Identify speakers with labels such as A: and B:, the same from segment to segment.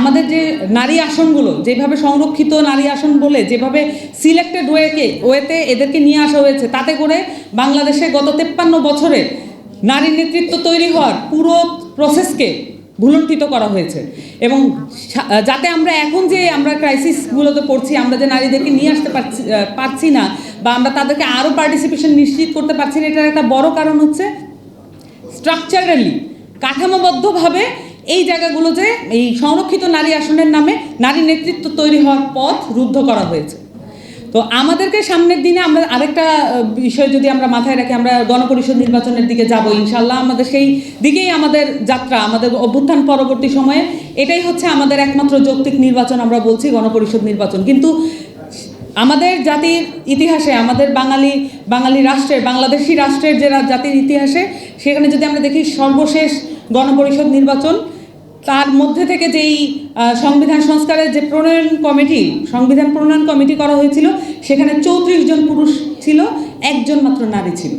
A: আমাদের যে নারী আসনগুলো, যেভাবে সংরক্ষিত নারী আসন বলে, যেভাবে সিলেক্টেড ওয়েকে ওয়েতে এদেরকে নিয়ে আসা হয়েছে, তাতে করে বাংলাদেশে গত তেপ্পান্ন বছরে নারী নেতৃত্ব তৈরি হওয়ার পুরো প্রসেসকে ভুলণ্ঠিত করা হয়েছে। এবং যাতে আমরা এখন যে আমরা ক্রাইসিসগুলোতে পড়ছি, আমরা যে নারীদেরকে নিয়ে আসতে পারছি পারছি না, বা আমরা তাদেরকে আরও পার্টিসিপেশন নিশ্চিত করতে পারছি না, এটার একটা বড় কারণ হচ্ছে স্ট্রাকচারালি কাঠামোবদ্ধভাবে এই জায়গাগুলো যে এই সংরক্ষিত নারী আসনের নামে নারী নেতৃত্ব তৈরি হওয়ার পথ রুদ্ধ করা হয়েছে। তো আমাদেরকে সামনের দিনে আমরা আরেকটা বিষয় যদি আমরা মাথায় রাখি, আমরা গণপরিষদ নির্বাচনের দিকে যাব ইনশাল্লাহ আমাদের সেই দিকেই আমাদের যাত্রা, আমাদের অভ্যুত্থান পরবর্তী সময়ে এটাই হচ্ছে আমাদের একমাত্র যৌক্তিক নির্বাচন আমরা বলছি, গণপরিষদ নির্বাচন। কিন্তু আমাদের জাতির ইতিহাসে, আমাদের বাঙালি বাঙালি রাষ্ট্রের বাংলাদেশি রাষ্ট্রের যে জাতির ইতিহাসে, সেখানে যদি আমরা দেখি সর্বশেষ গণপরিষদ নির্বাচন তার মধ্যে থেকে যেই সংবিধান সংস্কারের যে প্রণয়ন কমিটি, সংবিধান প্রণয়ন কমিটি করা হয়েছিল, সেখানে চৌত্রিশ জন পুরুষ ছিল, একজন মাত্র নারী ছিল।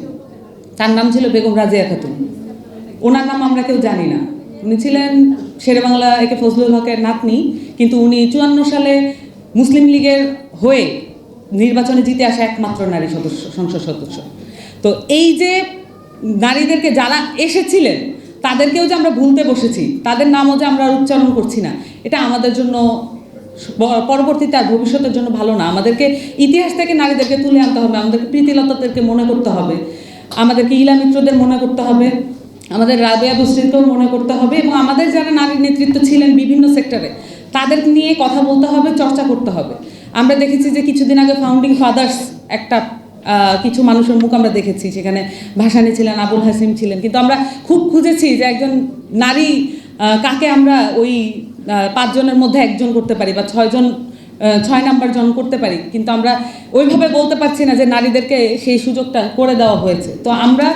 A: তার নাম ছিল বেগম রাজিয়া খাতুন। ওনার নাম আমরা কেউ জানি না। উনি ছিলেন শেরেবাংলা একে ফজলুল হকের নাতনি, কিন্তু উনি চুয়ান্ন সালে মুসলিম লীগের হয়ে নির্বাচনে জিতে আসা একমাত্র নারী সদস্য, সংসদ সদস্য। তো এই যে নারীদেরকে যারা এসেছিলেন তাদেরকেও যে আমরা ভুলতে বসেছি, তাদের নামও যে আমরা উচ্চারণ করছি না, এটা আমাদের জন্য পরবর্তীতে আর ভবিষ্যতের জন্য ভালো না। আমাদেরকে ইতিহাস থেকে নারীদেরকে তুলে আনতে হবে, আমাদেরকে প্রীতিলতাদেরকে মনে করতে হবে, আমাদেরকে ইলা মিত্রদের মনে করতে হবে, আমাদের রাবেয়া বুসরিনকেও মনে করতে হবে এবং আমাদের যারা নারী নেতৃত্ব ছিলেন বিভিন্ন সেক্টরে, তাদের নিয়ে কথা বলতে হবে, চর্চা করতে হবে। আমরা দেখেছি যে কিছুদিন আগে ফাউন্ডিং ফাদার্স একটা কিছু মানুষের মুখ আমরা দেখেছি সেখানে ভাসানী ছিলেন, আবুল হাসিম ছিলেন। কিন্তু আমরা খুব খুঁজেছি যে একজন নারী কাকে আমরা ওই পাঁচজনের মধ্যে একজন করতে পারি বা ছয়জন ছয় নাম্বার জন করতে পারি। কিন্তু আমরা ওইভাবে বলতে পারছি না যে নারীদেরকে সেই সুযোগটা করে দেওয়া হয়েছে। তো আমরা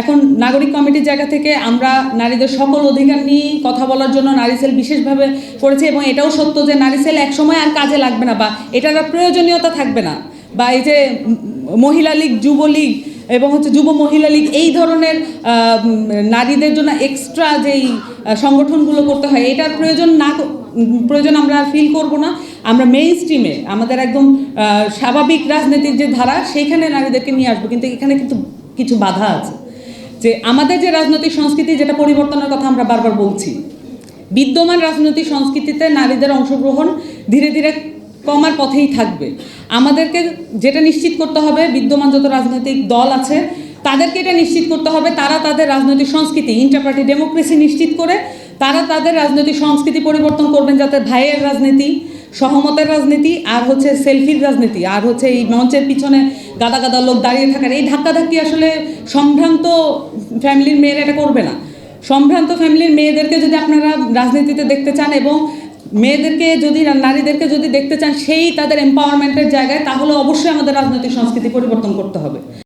A: এখন নাগরিক কমিটির জায়গা থেকে আমরা নারীদের সকল অধিকার নিয়ে কথা বলার জন্য নারী সেল বিশেষভাবে করেছে এবং এটাও সত্য যে নারী সেল একসময় আর কাজে লাগবে না বা এটার প্রয়োজনীয়তা থাকবে না। বা এই যে মহিলা লীগ যুবলীগ এবং হচ্ছে যুব মহিলা লীগ এই ধরনের নারীদের জন্য এক্সট্রা যেই সংগঠনগুলো করতে হয়, এটার প্রয়োজন না প্রয়োজন আমরা ফিল করব না। আমরা মেইন স্ট্রিমে আমাদের একদম স্বাভাবিক রাজনীতির যে ধারা, সেইখানে নারীদেরকে নিয়ে আসব। কিন্তু এখানে কিন্তু কিছু বাধা আছে। যে আমাদের যে রাজনৈতিক সংস্কৃতি, যেটা পরিবর্তনের কথা আমরা বারবার বলছি, বিদ্যমান রাজনৈতিক সংস্কৃতিতে নারীদের অংশগ্রহণ ধীরে ধীরে কমার পথেই থাকবে। আমাদেরকে যেটা নিশ্চিত করতে হবে, বিদ্যমান যত রাজনৈতিক দল আছে, তাদেরকে এটা নিশ্চিত করতে হবে। তারা তাদের রাজনৈতিক সংস্কৃতি ইন্টারপার্টি ডেমোক্রেসি নিশ্চিত করে তারা তাদের রাজনৈতিক সংস্কৃতি পরিবর্তন করবেন যাতে ভাইয়ের রাজনীতি, সহমতের রাজনীতি আর হচ্ছে সেলফির রাজনীতি আর হচ্ছে এই মঞ্চের পিছনে গাদা গাদা লোক দাঁড়িয়ে থাকার। এই ধাক্কাধাক্কি আসলে সম্ভ্রান্ত ফ্যামিলির মেয়েরা এটা করবে না। সম্ভ্রান্ত ফ্যামিলির মেয়েদেরকে যদি আপনারা রাজনীতিতে দেখতে চান এবং মেয়েদেরকে যদি, নারীদেরকে যদি দেখতে চান, সেই তাদের এম্পাওয়ারমেন্টের জায়গায়, তাহলে অবশ্যই আমাদের রাজনৈতিক সংস্কৃতি পরিবর্তন করতে হবে।